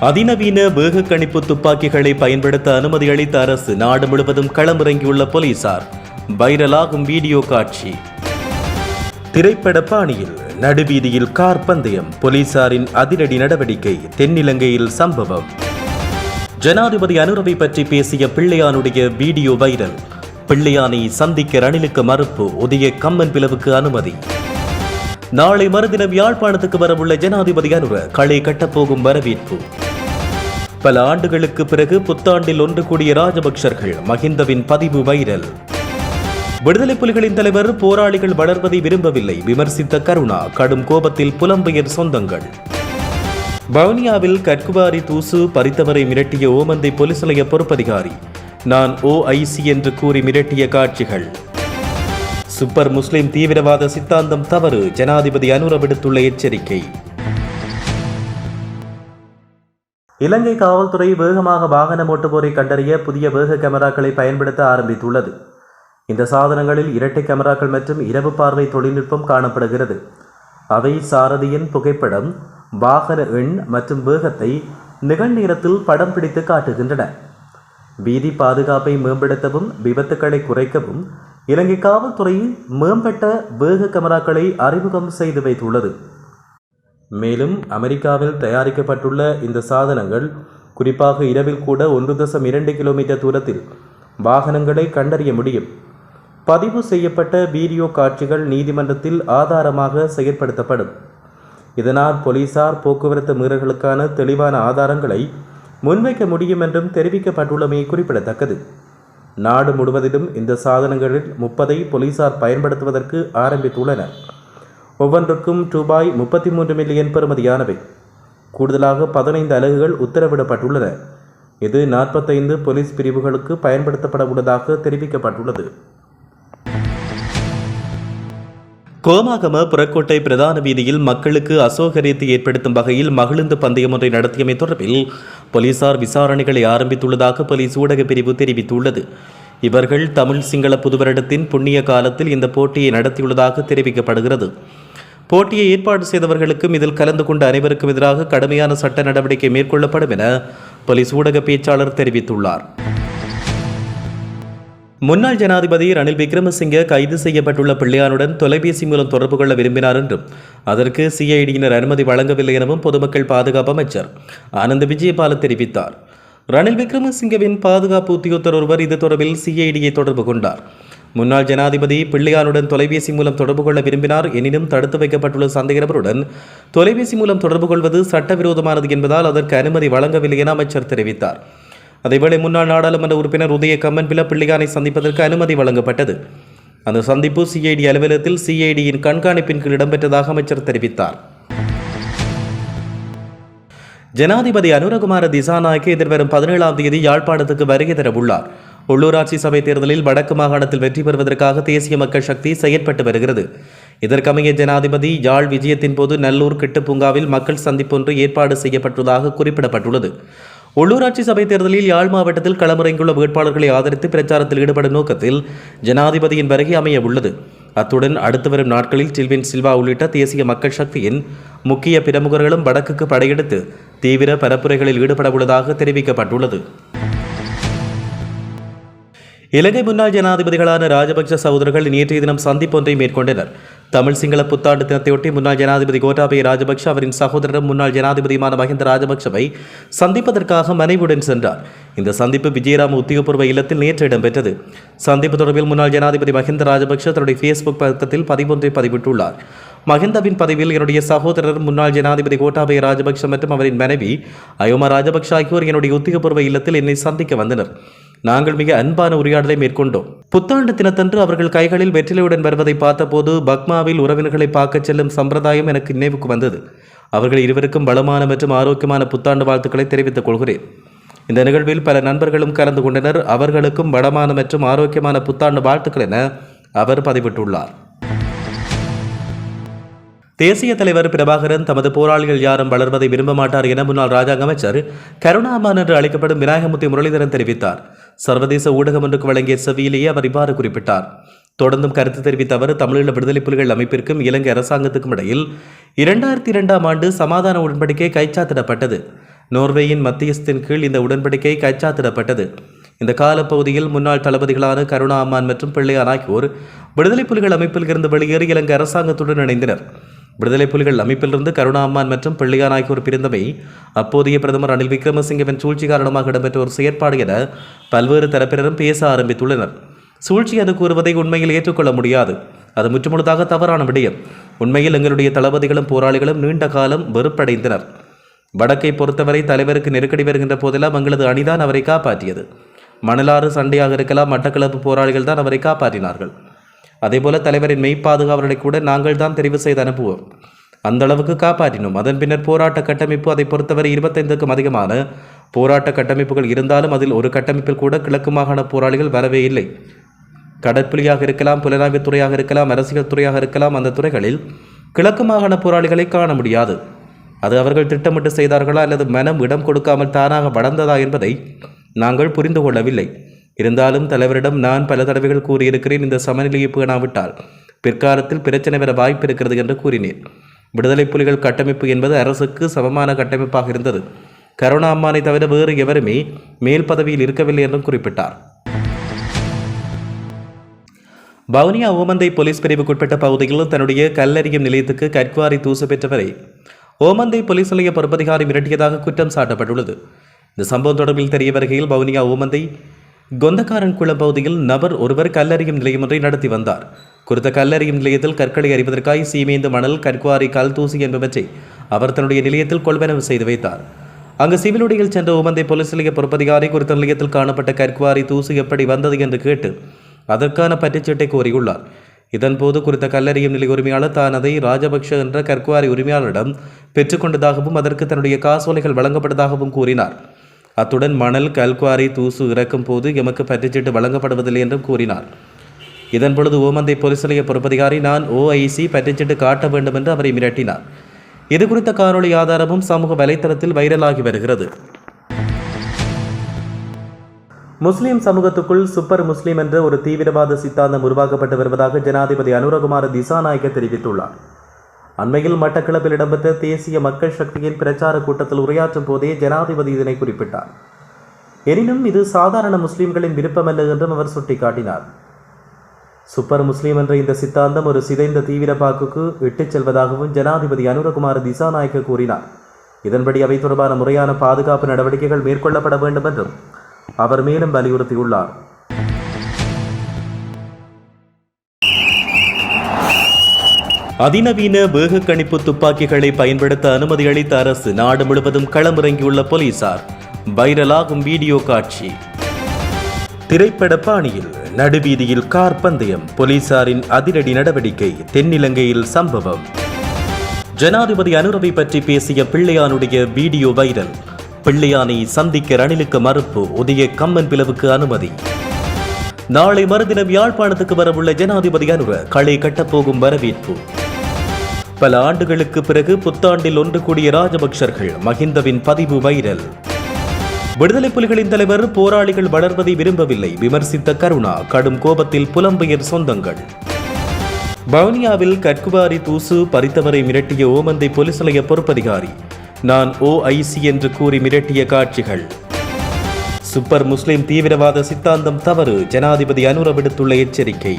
அதிநவீன வேக கணிப்பு துப்பாக்கிகளை பயன்படுத்த அனுமதி அளித்த அரசு நாடு முழுவதும் களமிறங்கியுள்ள போலீசார். வைரலாகும் வீடியோ காட்சி. திரைப்பட பாணியில் நடுவீதியில் கார் பந்தயம் போலீசாரின் அதிரடி நடவடிக்கை தென்னிலங்கையில் சம்பவம். ஜனாதிபதி அனுரவை பற்றி பேசிய பிள்ளையானுடைய வீடியோ வைரல். பிள்ளையானை சந்திக்க ரணிலுக்கு மறுப்பு உதய கம்மன் பிளவுக்கு அனுமதி. நாளை மறுதினம் யாழ்ப்பாணத்துக்கு வரவுள்ள ஜனாதிபதி அனுர களை கட்டப்போகும் வரவேற்பு. பல ஆண்டுகளுக்கு பிறகு புத்தாண்டில் ஒன்று கூடிய ராஜபக்சர்கள் மஹிந்தவின் பதிவு வைரல். விடுதலை புலிகளின் தலைவர் போராளிகள் வளர்வதை விரும்பவில்லை. விமர்சித்த கருணா கடும் கோபத்தில் புலம்பெயர் சொந்தங்கள். வவுனியாவில் கற்குவாரி தூசு பறித்தவரை மிரட்டிய ஓமந்தை போலீஸ் நிலைய பொறுப்பதிகாரி நான் ஓஐசி என்று கூறி மிரட்டிய காட்சிகள். சூப்பர் முஸ்லிம் தீவிரவாத சித்தாந்தம் தவறு ஜனாதிபதி அனுர விடுத்துள்ள எச்சரிக்கை. இலங்கை காவல்துறை வேகமாக வாகனம் ஓட்டுவோரை கண்டறிய புதிய வேக கேமராக்களை பயன்படுத்த ஆரம்பித்துள்ளது. இந்த சாதனங்களில் இரட்டை கேமராக்கள் மற்றும் இரவு பார்வை தொழில்நுட்பம் காணப்படுகிறது. அவை சாரதியின் புகைப்படம் வாகன எண் மற்றும் வேகத்தை நிகழ்நேரத்தில் படம் பிடித்து காட்டுகின்றன. வீதி பாதுகாப்பை மேம்படுத்தவும் விபத்துக்களை குறைக்கவும் இலங்கை காவல்துறை மேம்பட்ட வேக கேமராக்களை அறிமுகம் செய்து வைத்துள்ளது. மேலும் அமெரிக்காவில் தயாரிக்கப்பட்டுள்ள இந்த சாதனங்கள் குறிப்பாக இரவில் கூட ஒன்று தசம் இரண்டு கிலோமீட்டர் தூரத்தில் வாகனங்களை கண்டறிய முடியும். பதிவு செய்யப்பட்ட வீடியோ காட்சிகள் நீதிமன்றத்தில் ஆதாரமாக செயற்படுத்தப்படும். இதனால் போலீசார் போக்குவரத்து மீறல்களுக்கான தெளிவான ஆதாரங்களை முன்வைக்க முடியும் என்றும் தெரிவிக்கப்பட்டுள்ளமை குறிப்பிடத்தக்கது. நாடு முழுவதிலும் இந்த சாதனங்களில் முப்பதை போலீசார் பயன்படுத்துவதற்கு ஆரம்பித்துள்ளனர். ஒவ்வொன்றுக்கும் ரூபாய் முப்பத்தி மூன்று மில்லியன் பெறுமதியானவை. கூடுதலாக பதினைந்து அலகுகள் உத்தரவிடப்பட்டுள்ளன. இது நாற்பத்தைந்து போலீஸ் பிரிவுகளுக்கு பயன்படுத்தப்பட உள்ளதாக தெரிவிக்கப்பட்டுள்ளது. கோமாகம புறக்கோட்டை பிரதான வீதியில் மக்களுக்கு அசௌகரியத்தை ஏற்படுத்தும் வகையில் மகிழுந்து பந்தயம் ஒன்றை நடத்தியமை தொடர்பில் போலீசார் விசாரணைகளை ஆரம்பித்துள்ளதாக போலீஸ் ஊடகப் பிரிவு தெரிவித்துள்ளது. இவர்கள் தமிழ் சிங்கள புதுவருடத்தின் புண்ணிய காலத்தில் இந்த போட்டியை நடத்தியுள்ளதாக தெரிவிக்கப்படுகிறது. போட்டியை ஏற்பாடு செய்தவர்களுக்கும் இதில் கலந்து கொண்ட அனைவருக்கும் எதிராக கடுமையான சட்ட நடவடிக்கை மேற்கொள்ளப்படும் என போலீஸ் ஊடக பேச்சாளர் தெரிவித்துள்ளார். முன்னாள் ஜனாதிபதி ரணில் விக்ரமசிங்கே கைது செய்யப்பட்டுள்ள பிள்ளையானுடன் தொலைபேசி மூலம் தொடர்பு கொள்ள விரும்பினார் என்றும் அதற்கு சிஐடியினர் அனுமதி வழங்கவில்லை எனவும் பொதுமக்கள் பாதுகாப்பு அமைச்சர் ஆனந்த் விஜயபால தெரிவித்தார். ரணில் விக்ரமசிங்கவின் பாதுகாப்பு உத்தியோகத்தர் ஒருவர் இது தொடர்பில் சிஐடியை தொடர்பு கொண்டார். முன்னாள் ஜனாதிபதி பிள்ளையானுடன் தொலைபேசி மூலம் தொடர்பு கொள்ள விரும்பினார் எனினும் தடுத்து வைக்கப்பட்டுள்ள சந்தேக நபருடன் தொலைபேசி மூலம் தொடர்பு கொள்வது சட்டவிரோதமானது என்பதால் அதற்கு அனுமதி வழங்கவில்லை என அமைச்சர் தெரிவித்தார். அதேவேளை முன்னாள் நாடாளுமன்ற உறுப்பினர் உதய கம்மன் பில பிள்ளையானை சந்திப்பதற்கு அனுமதி வழங்கப்பட்டது. அந்த சந்திப்பு சிஐடி அலுவலகத்தில் சிஐடியின் கண்காணிப்பின் கீழ் இடம்பெற்றதாக அமைச்சர் தெரிவித்தார். ஜனாதிபதி அனுரகுமார திசாநாயக்கு எதிர்வரும் பதினேழாம் தேதி யாழ்ப்பாணத்துக்கு வருகை தர உள்ளார் உள்ளூராட்சி சபை தேர்தலில் வடக்கு மாகாணத்தில் வெற்றி பெறுவதற்காக தேசிய மக்கள் சக்தி செயற்பட்டு வருகிறது. இதற்கமைய ஜனாதிபதி யாழ் விஜயத்தின் போது நல்லூர் கிட்டுப்பூங்காவில் மக்கள் சந்திப்பொன்று ஏற்பாடு செய்யப்பட்டுள்ளதாக குறிப்பிடப்பட்டுள்ளது. உள்ளூராட்சி சபை தேர்தலில் யாழ் மாவட்டத்தில் களமிறங்கியுள்ள வேட்பாளர்களை ஆதரித்து பிரச்சாரத்தில் ஈடுபடும் நோக்கத்தில் ஜனாதிபதியின் வருகை அமைய உள்ளது. அத்துடன் அடுத்து வரும் நாட்களில் சில்வின் சில்வா உள்ளிட்ட தேசிய மக்கள் சக்தியின் முக்கிய பிரமுகர்களும் வடக்குக்கு படையெடுத்து தீவிர பரப்புரைகளில் ஈடுபட உள்ளதாக தெரிவிக்கப்பட்டுள்ளது. இலங்கை முன்னாள் ஜனாதிபதிகளான ராஜபக்ச சகோதரர்கள் நேற்றைய தினம் சந்திப்பொன்றை மேற்கொண்டனர். தமிழ் சிங்கள புத்தாண்டு தினத்தையொட்டி முன்னாள் ஜனாதிபதி கோட்டாபய ராஜபக்ஷ அவரின் சகோதரரும் முன்னாள் ஜனாதிபதியுமான மஹிந்த ராஜபக்சவை சந்திப்பதற்காக மனைவியுடன் சென்றார். இந்த சந்திப்பு விஜயராம உத்தியோகபூர்வ இல்லத்தில் நேற்று இடம்பெற்றது. சந்திப்பு தொடர்பில் முன்னாள் ஜனாதிபதி மஹிந்த ராஜபக்ஷ தன்னுடைய ஃபேஸ்புக் பக்கத்தில் பதிவொன்றை பதிவிட்டுள்ளார். மஹிந்தவின் பதவியில் என்னுடைய சகோதரர் முன்னாள் ஜனாதிபதி கோட்டாபய ராஜபக்ஷ மற்றும் அவரின் மனைவி அயோமா ராஜபக்ஷ ஆகியோர் என்னுடைய உத்தியோகபூர்வ இல்லத்தில் என்னை சந்திக்க வந்தனர். நாங்கள் மிக அன்பான உரையாடலை மேற்கொண்டோம். புத்தாண்டு தினத்தன்று அவர்கள் கைகளில் வெற்றிலையுடன் வருவதை பார்த்தபோது பக்மாவில் உறவினர்களை பார்க்கச் செல்லும் சம்பிரதாயம் எனக்கு நினைவுக்கு வந்தது. அவர்கள் இருவருக்கும் பலமான மற்றும் ஆரோக்கியமான புத்தாண்டு வாழ்த்துக்களை தெரிவித்துக் கொள்கிறேன். இந்த நிகழ்வில் பல நண்பர்களும் கலந்து கொண்டனர். அவர்களுக்கும் வளமான மற்றும் ஆரோக்கியமான புத்தாண்டு வாழ்த்துக்கள் என அவர் பதிவிட்டுள்ளார். தேசிய தலைவர் பிரபாகரன் தமது போராளிகள் யாரும் வளர்வதை விரும்ப மாட்டார் என முன்னாள் ராஜாங்க அமைச்சர் கருணாமான் என்று அழைக்கப்படும் விநாயகமூர்த்தி முரளிதரன் தெரிவித்தார். சர்வதேச ஊடகம் ஒன்றுக்கு வழங்கிய செவியிலேயே அவர் இவ்வாறு குறிப்பிட்டார். தொடர்ந்தும் கருத்து தெரிவித்த அவர் தமிழீழ விடுதலை புலிகள் அமைப்பிற்கும் இலங்கை அரசாங்கத்துக்கும் இடையில் இரண்டாயிரத்தி இரண்டாம் ஆண்டு சமாதான உடன்படிக்கை கைச்சாத்திடப்பட்டது. நோர்வேயின் மத்தியஸ்தின் கீழ் இந்த உடன்படிக்கை கைச்சாத்திடப்பட்டது. இந்த காலப்பகுதியில் முன்னாள் தளபதிகளான கருணா அம்மான் மற்றும் பிள்ளையான் ஆகியோர் விடுதலை புலிகள் அமைப்பில் இருந்து வெளியேறி இலங்கை அரசாங்கத்துடன் இணைந்தனர். விடுதலை புலிகள் அமைப்பிலிருந்து கருணா அம்மான் மற்றும் பிள்ளையான் ஆகியோர் பிரிந்தமை அப்போதைய பிரதமர் ரணில் விக்ரமசிங்கவின் சூழ்ச்சி காரணமாக இடம்பெற்ற ஒரு செயற்பாடு என பல்வேறு தரப்பினரும் பேச ஆரம்பித்துள்ளனர். சூழ்ச்சி அது கூறுவதை உண்மையில் ஏற்றுக்கொள்ள முடியாது. அது முற்றுமுழுதாக தவறான விடயம். உண்மையில் எங்களுடைய தளபதிகளும் போராளிகளும் நீண்ட காலம் வெறுப்படைந்தனர். வடக்கை பொறுத்தவரை தலைவருக்கு நெருக்கடி வருகின்ற போதெல்லாம் எங்களது அணிதான் அவரை காப்பாற்றியது. மணலாறு சண்டையாக இருக்கலாம் மட்டக்களப்பு போராளிகள் தான் அவரை காப்பாற்றினார்கள். அதேபோல தலைவரின் மெய்ப்பாதுகாவலரை கூட நாங்கள் தான் தெரிவு செய்து அனுப்புவோம். அந்த அளவுக்கு காப்பாற்றினோம். அதன் பின்னர் போராட்ட கட்டமைப்பு அதை பொறுத்தவரை இருபத்தைந்துக்கும் அதிகமான போராட்ட கட்டமைப்புகள் இருந்தாலும் அதில் ஒரு கட்டமைப்பில் கூட கிழக்கு மாகாண போராளிகள் வரவே இல்லை. கடற்புலியாக இருக்கலாம் புலனாய்வுத் துறையாக இருக்கலாம் அரசியல் துறையாக இருக்கலாம் அந்த துறைகளில் கிழக்கு மாகாண போராளிகளை காண முடியாது. அது அவர்கள் திட்டமிட்டு செய்தார்களா அல்லது மனம் இடம் கொடுக்காமல் தானாக வளர்ந்ததா என்பதை நாங்கள் புரிந்து கொள்ளவில்லை. இருந்தாலும் தலைவரிடம் நான் பல தடவைகள் கூறியிருக்கிறேன் இந்த சமநிலையை பேணாவிட்டால் பிற்காலத்தில் பிரச்சனை வர வாய்ப்பு இருக்கிறது என்று கூறினேன். விடுதலை புலிகள் கட்டமைப்பு என்பது அரசுக்கு சமமான கட்டமைப்பாக இருந்தது. கருணா அம்மானை தவிர வேறு எவருமே மேல் பதவியில் இருக்கவில்லை என்றும் குறிப்பிட்டார். வவுனியா ஓமந்தை போலீஸ் பிரிவுக்குட்பட்ட பகுதியில் தன்னுடைய கல்லறியும் நிலையத்துக்கு கற்குவாரி தூசு பெற்றவரை ஓமந்தை போலீஸ் நிலைய பொறுப்பதிகாரி மிரட்டியதாக குற்றம் சாட்டப்பட்டுள்ளது. இந்த சம்பவம் தொடர்பில் தெரிய வருகையில் வவுனியா ஓமந்தை கொந்தக்காரன் குளம் பகுதியில் நபர் ஒருவர் கல்லறியும் நிலையம் ஒன்றை நடத்தி வந்தார். குறித்த கல்லறியும் நிலையத்தில் கற்களை அறிவதற்காய் சீமேந்து மணல் கற்குவாரி கல் தூசி என்பவற்றை அவர் தன்னுடைய நிலையத்தில் கொள்வனவு செய்து வைத்தார். அங்கு சிவிலுடையில் சென்ற ஓமந்தை போலீஸ் நிலைய பொறுப்பதிகாரி குறித்த நிலையத்தில் காணப்பட்ட கற்குவாரி தூசு எப்படி வந்தது என்று கேட்டு அதற்கான பற்றுச்சீட்டை கோரியுள்ளார். இதன்போது குறித்த கல்லறியும் நிலை உரிமையாளர் தான் அதை ராஜபக்ஷ என்ற கற்குவாரி உரிமையாளரிடம் பெற்றுக்கொண்டதாகவும் அதற்கு தன்னுடைய காசோலைகள் வழங்கப்பட்டதாகவும் கூறினார். அத்துடன் மணல் கல்குவாரி தூசு இறக்கும் போது எமக்கு பற்றுச்சீட்டு வழங்கப்படுவதில்லை என்றும் கூறினார். இதன் பொழுது ஓமந்தை போலீஸ் நிலைய பொறுப்பதிகாரி நான் ஓஐசி பற்றுச்சீட்டு காட்ட வேண்டும் என்று அவரை மிரட்டினார். இது குறித்த காணொலி ஆதாரமும் சமூக வலைத்தளத்தில் வைரலாகி வருகிறது. முஸ்லிம் சமூகத்துக்குள் சூப்பர் முஸ்லிம் என்ற ஒரு தீவிரவாத சித்தாந்தம் உருவாக்கப்பட்டு வருவதாக ஜனாதிபதி அனுரகுமார திசாநாயக்க தெரிவித்துள்ளார். அண்மையில் மட்டக்களப்பில் இடம்பெற்ற தேசிய மக்கள் சக்தியின் பிரச்சார கூட்டத்தில் உரையாற்றும் போதே ஜனாதிபதி இதனை குறிப்பிட்டார். எனினும் இது சாதாரண முஸ்லிம்களின் விருப்பமல்ல என்றும் அவர் சுட்டிக்காட்டினார். சூப்பர் முஸ்லிம் என்ற இந்த சித்தாந்தம் ஒரு சிதைந்த தீவிரப்பாக்குக்கு இட்டுச் செல்வதாகவும் ஜனாதிபதி அனுரகுமார் திசாநாயக்க கூறினார். இதன்படி அவை தொடர்பான முறையான பாதுகாப்பு நடவடிக்கைகள் மேற்கொள்ளப்பட வேண்டும் என்றும் அவர் மேலும் வலியுறுத்தியுள்ளார். அதிநவீன வேக கணிப்பு துப்பாக்கிகளை பயன்படுத்த அனுமதி அளித்த அரசு நாடு முழுவதும் களமிறங்கியுள்ள போலீசார். வைரலாகும் வீடியோ காட்சி. திரைப்பட பாணியில் நடுவீதியில் கார் பந்தயம் போலீசாரின் அதிரடி நடவடிக்கை தென்னிலங்கையில் சம்பவம். ஜனாதிபதி அனுரவை பற்றி பேசிய பிள்ளையானுடைய வீடியோ வைரல். பிள்ளையானை சந்திக்க ரணிலுக்கு மறுப்பு உதய கம்மன் பிளவுக்கு அனுமதி. நாளை மறுதினம் யாழ்ப்பாணத்துக்கு வரவுள்ள ஜனாதிபதி அனுர களை கட்டப்போகும் வரவேற்பு. பல ஆண்டுகளுக்கு பிறகு புத்தாண்டில் ஒன்று கூடிய ராஜபக்சர்கள் மஹிந்தவின் பதிவு வைரல். விடுதலை புலிகளின் தலைவர் போராளிகள் வளர்வதை விரும்பவில்லை. விமர்சித்த கருணா கடும் கோபத்தில் புலம்பெயர் சொந்தங்கள். வவுனியாவில் கற்குவாரி தூசு பறித்தவரை மிரட்டிய ஓமந்தை போலீஸ் நிலைய பொறுப்பதிகாரி நான் ஓஐசி என்று கூறி மிரட்டிய காட்சிகள். சூப்பர் முஸ்லிம் தீவிரவாத சித்தாந்தம் தவறு ஜனாதிபதி அனுர விடுத்துள்ள எச்சரிக்கை.